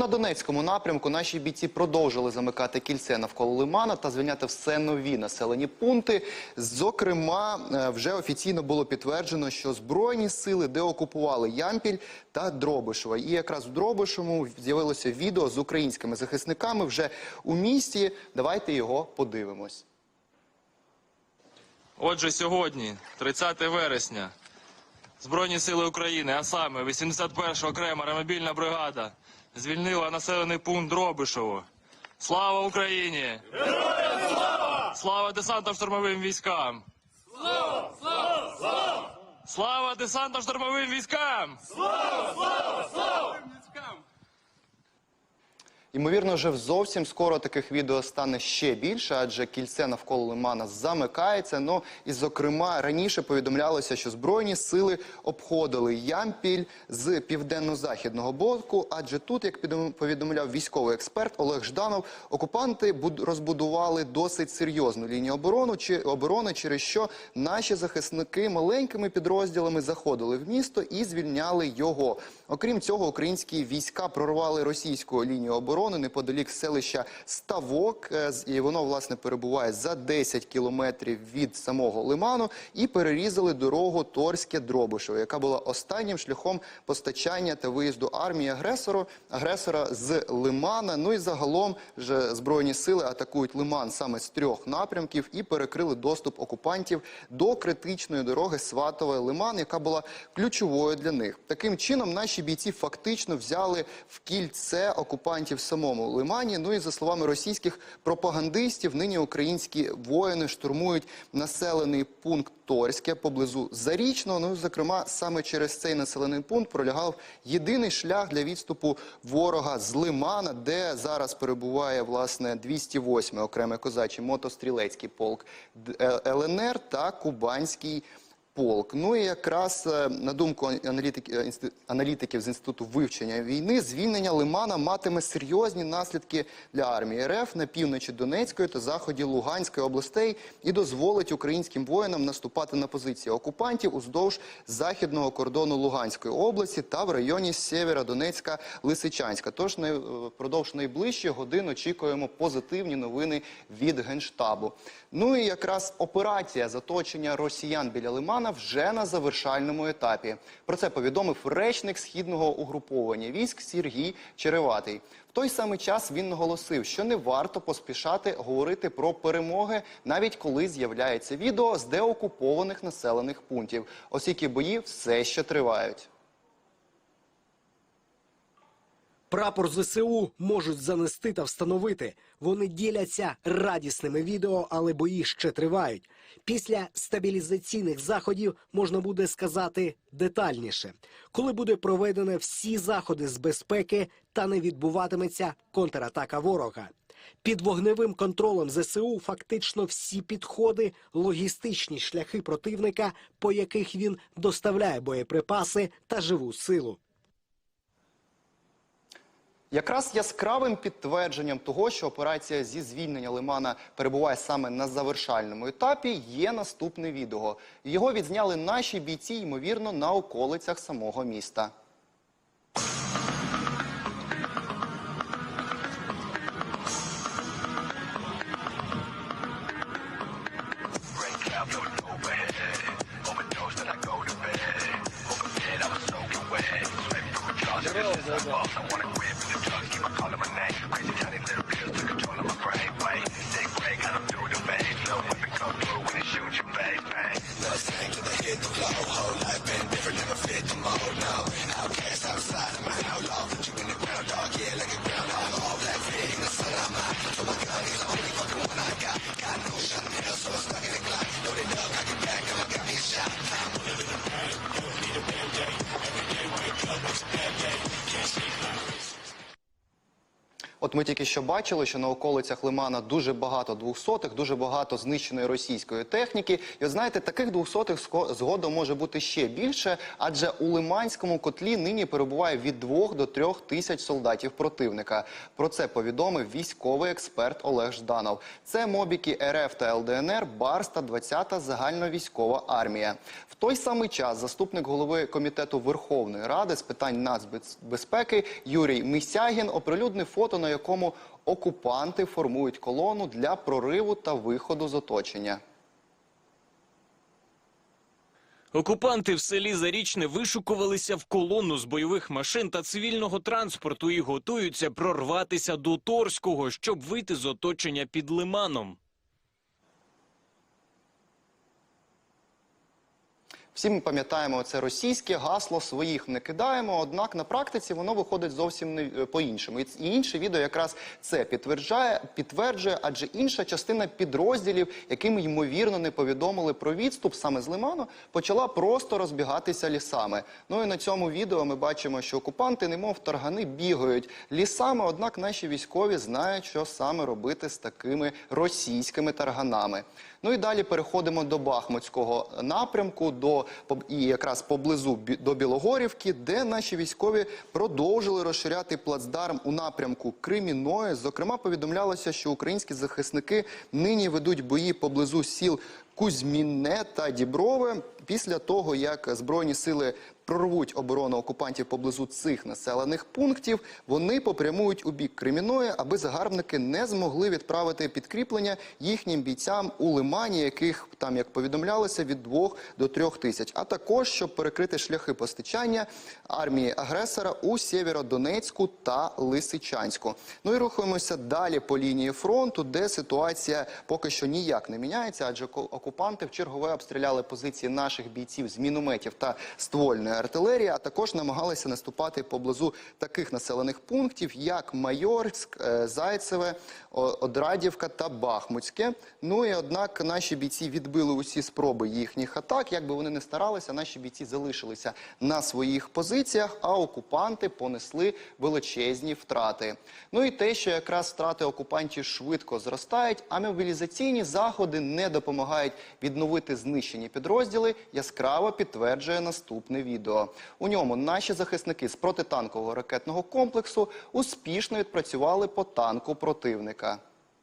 На Донецькому напрямку наші бійці продовжили замикати кільце навколо лимана та звільняти все нові населені пункти. Зокрема, е, вже офіційно було підтверджено, що збройні сили деокупували Ямпіль та Дробишева. І якраз в Дробишевому з'явилося відео з українськими захисниками вже у місті. Давайте його подивимось. Отже, сьогодні, 30 вересня, Збройні сили України, а саме 81 окрема ремобільна бригада, звільнила населений пункт Дробишево. Слава Україні! Героям слава! Слава десантно-штурмовим військам! Слава! Слава! Слава! Слава десантно-штурмовим військам! Ймовірно, вже зовсім скоро таких відео стане ще більше, адже кільце навколо лимана замикається. Ну і зокрема раніше повідомлялося, що збройні сили обходили Ямпіль з південно-західного боку. Адже тут, як повідомляв військовий експерт Олег Жданов, окупанти буд- розбудували досить серйозну лінію оборони, чи оборони, через що наші захисники маленькими підрозділами заходили в місто і звільняли його. Окрім цього, українські війська прорвали російську лінію оборони неподалік селища Ставок, е, і воно власне перебуває за 10 кілометрів від самого лиману, і перерізали дорогу Торське Дробишево, яка була останнім шляхом постачання та виїзду армії агресору агресора з лимана. Ну і загалом же збройні сили атакують лиман саме з трьох напрямків і перекрили доступ окупантів до критичної дороги Сватове Лиман, яка була ключовою для них. Таким чином, наші бійці фактично взяли в кільце окупантів самому лимані. Ну і за словами російських пропагандистів, нині українські воїни штурмують населений пункт Торське поблизу Зарічного. Ну, зокрема, саме через цей населений пункт пролягав єдиний шлях для відступу ворога з Лимана, де зараз перебуває власне 208 окремий козачий мотострілецький полк Е- ЛНР та Кубанський полк. Ну і якраз е, на думку аналітики- е, аналітиків з інституту вивчення війни, звільнення Лимана матиме серйозні наслідки для армії РФ на півночі Донецької та заході Луганської областей і дозволить українським воїнам наступати на позиції окупантів уздовж західного кордону Луганської області та в районі Сєвєродонецька Лисичанська. Тож най- впродовж найближчих годин очікуємо позитивні новини від генштабу. Ну і якраз операція заточення росіян біля Лимана вже на завершальному етапі. Про це повідомив речник східного угруповання військ Сергій Череватий. В той самий час він наголосив, що не варто поспішати говорити про перемоги, навіть коли з'являється відео з деокупованих населених пунктів, оскільки бої все ще тривають. Прапор ЗСУ можуть занести та встановити. Вони діляться радісними відео, але бої ще тривають. Після стабілізаційних заходів можна буде сказати детальніше, коли буде проведено всі заходи з безпеки та не відбуватиметься контратака ворога. Під вогневим контролем ЗСУ фактично всі підходи, логістичні шляхи противника, по яких він доставляє боєприпаси та живу силу. Якраз яскравим підтвердженням того, що операція зі звільнення Лимана перебуває саме на завершальному етапі, є наступне відео. Його відзняли наші бійці, ймовірно, на околицях самого міста. I wanna grip the drug, give my collar my neck. Crazy Johnny От ми тільки що бачили, що на околицях Лимана дуже багато двохсотих, дуже багато знищеної російської техніки. І от знаєте, таких двохсотих згодом може бути ще більше, адже у Лиманському котлі нині перебуває від двох до трьох тисяч солдатів противника. Про це повідомив військовий експерт Олег Жданов. Це мобіки РФ та ЛДНР, Барс та 20-та загальновійськова армія. В той самий час заступник голови комітету Верховної Ради з питань нацбезпеки Юрій Мисягін оприлюднив фото, на якому окупанти формують колону для прориву та виходу з оточення. Окупанти в селі Зарічне вишукувалися в колону з бойових машин та цивільного транспорту і готуються прорватися до Торського, щоб вийти з оточення під лиманом. Всі ми пам'ятаємо це російське гасло своїх не кидаємо. Однак на практиці воно виходить зовсім не е, по-іншому. І І інше відео якраз це підтверджує, підтверджує, адже інша частина підрозділів, яким ймовірно не повідомили про відступ саме з лиману, почала просто розбігатися лісами. Ну і на цьому відео ми бачимо, що окупанти, немов таргани, бігають лісами. Однак наші військові знають, що саме робити з такими російськими тарганами. Ну і далі переходимо до Бахмутського напрямку, до і якраз поблизу до Білогорівки, де наші військові продовжили розширяти плацдарм у напрямку Криміної. Зокрема, повідомлялося, що українські захисники нині ведуть бої поблизу сіл Кузьміне та Діброве. Після того, як збройні сили прорвуть оборону окупантів поблизу цих населених пунктів, вони попрямують у бік Креміної, аби загарбники не змогли відправити підкріплення їхнім бійцям у лимані, яких там, як повідомлялося, від 2 до 3 тисяч. А також щоб перекрити шляхи постачання армії агресора у Сєвєродонецьку та Лисичанську. Ну і рухаємося далі по лінії фронту, де ситуація поки що ніяк не міняється, адже ко- окупанти чергове обстріляли позиції наших бійців з мінометів та ствольної артилерії, а також намагалися наступати поблизу таких населених пунктів, як Майорськ, е, Зайцеве, Одрадівка та Бахмутське. Ну і однак наші бійці відбили усі спроби їхніх атак. Як би вони не старалися, наші бійці залишилися на своїх позиціях, а окупанти понесли величезні втрати. Ну і те, що якраз втрати окупантів швидко зростають, а мобілізаційні заходи не допомагають відновити знищені підрозділи, яскраво підтверджує наступне відео. У ньому наші захисники з протитанкового ракетного комплексу успішно відпрацювали по танку противника.